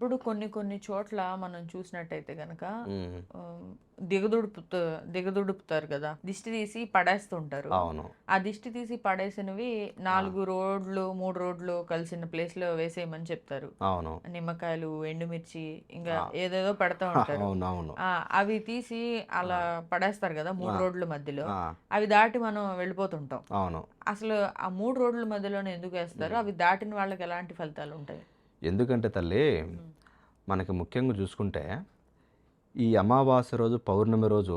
ఇప్పుడు కొన్ని కొన్ని చోట్ల మనం చూసినట్టయితే గనక దిగదుడుపుతా దిగదుడుపుతారు కదా. దిష్టి తీసి పడేస్తుంటారు. అవును. ఆ దిష్టి తీసి పడేసినవి నాలుగు రోడ్లు మూడు రోడ్లు కలిసిన ప్లేస్లో వేసేయమని చెప్తారు. అవును. నిమ్మకాయలు ఎండుమిర్చి ఇంకా ఏదేదో పెడతా ఉంటారు. అవును అవును ఆ, అవి తీసి అలా పడేస్తారు కదా మూడు రోడ్ల మధ్యలో. అవి దాటి మనం వెళ్ళిపోతుంటాం. అవును. అసలు ఆ మూడు రోడ్ల మధ్యలోనే ఎందుకు వేస్తారు? అవి దాటిన వాళ్ళకి ఎలాంటి ఫలితాలు ఉంటాయి? ఎందుకంటే తల్లి మనకి ముఖ్యంగా చూసుకుంటే ఈ అమావాస్య రోజు పౌర్ణమి రోజు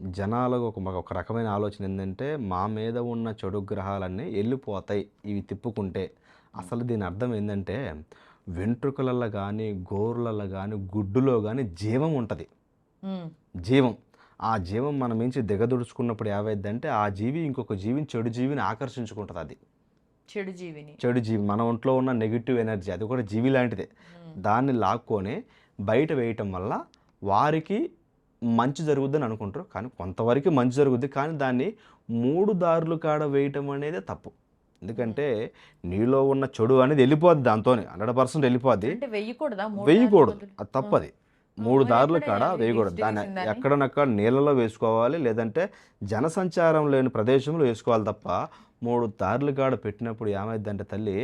జనాలకు ఒక ఒక రకమైన ఆలోచన ఏంటంటే మా మీద ఉన్న చెడు గ్రహాలన్నీ వెళ్ళిపోతాయి ఇవి తిప్పుకుంటే. అసలు దీని అర్థం ఏంటంటే వెంట్రుకలలో కానీ గోర్లలో కానీ గుడ్డులో కానీ జీవం ఉంటుంది. జీవం. ఆ జీవం మన మించి దిగదుడుచుకున్నప్పుడు ఏమైందంటే ఆ జీవి ఇంకొక జీవిని చెడు జీవిని ఆకర్షించుకుంటుంది అది. చెడు జీవిని. చెడు జీవి మన ఒంట్లో ఉన్న నెగిటివ్ ఎనర్జీ అది కూడా జీవి లాంటిదే. ఉమ్, దాన్ని లాక్కొని బయట వేయటం వల్ల వారికి మంచి జరుగుద్దని అనుకుంటారు. కానీ కొంతవరకు మంచి జరుగుద్ది. కానీ దాన్ని మూడు దారులు కాడ వేయటం అనేది తప్పు. ఎందుకంటే నీలో ఉన్న చెడు అనేది వెళ్ళిపోద్ది దాంతోనే హండ్రెడ్ పర్సెంట్ వెళ్ళిపోద్ది. వేయకూడదు? అది తప్పది. మూడు దారులు కాడ? వేయకూడదు దాన్ని? ఎక్కడనక్కడ నీళ్ళలో వేసుకోవాలి లేదంటే జనసంచారం లేని ప్రదేశంలో వేసుకోవాలి తప్ప మూడు దారులు కాడ పెట్టినప్పుడు ఏమైందంటే తల్లి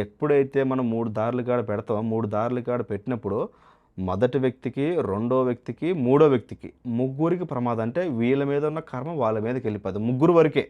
ఎప్పుడైతే మనం మూడు దారులు కాడ పెడతామో మూడు దారులు కాడ పెట్టినప్పుడు మొదటి వ్యక్తికి రెండో వ్యక్తికి మూడో వ్యక్తికి ముగ్గురికి ప్రమాదం అంటే వీళ్ళ మీద ఉన్న కర్మ వాళ్ళ మీదకి వెళ్ళిపోతుంది ముగ్గురు వరకే